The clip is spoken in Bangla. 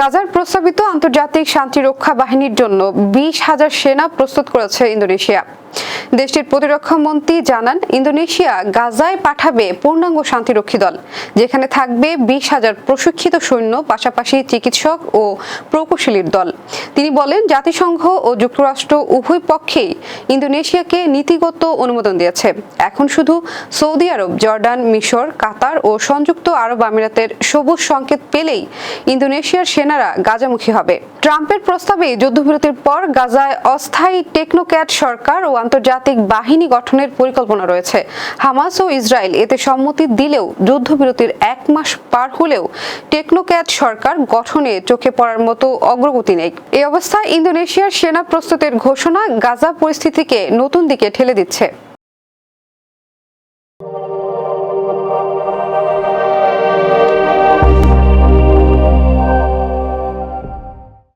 গাজার প্রস্তাবিত আন্তর্জাতিক শান্তিরক্ষা বাহিনীর জন্য বিশ হাজার সেনা প্রস্তুত করেছে ইন্দোনেশিয়া। দেশটির প্রতিরক্ষা মন্ত্রী জানান, ইন্দোনেশিয়া গাজায় পাঠাবে পূর্ণাঙ্গ শান্তিরক্ষী দল, যেখানে থাকবে বিশ হাজার প্রশিক্ষিত সৈন্য, পাশাপাশি চিকিৎসক ও প্রকৌশলীর দল। তিনি বলেন, জাতিসংঘ ও যুক্তরাষ্ট্র উভয় পক্ষেই ইন্দোনেশিয়াকে নীতিগত অনুমোদন দিয়েছে। এখন শুধু সৌদি আরব, জর্ডান, মিশর, কাতার ও সংযুক্ত আরব আমিরাতের সবুজ সংকেত পেলেই ইন্দোনেশিয়ার সেনারা গাজামুখী হবে। ট্রাম্পের প্রস্তাবে যুদ্ধবিরতির পর গাজায় অস্থায়ী টেকনোক্যাট সরকার ও আন্তর্জাতিক বাহিনী গঠনের পরিকল্পনা রয়েছে। হামাস ও ইসরায়েল এতে সম্মতি দিলেও যুদ্ধবিরতির এক মাস পার হলেও টেকনোক্যাট সরকার গঠনে চোখে পড়ার মতো অগ্রগতি নেই। এই অবস্থায় ইন্দোনেশিয়ার সেনা প্রস্তুতের ঘোষণা গাজা পরিস্থিতিকে নতুন দিকে ঠেলে দিচ্ছে।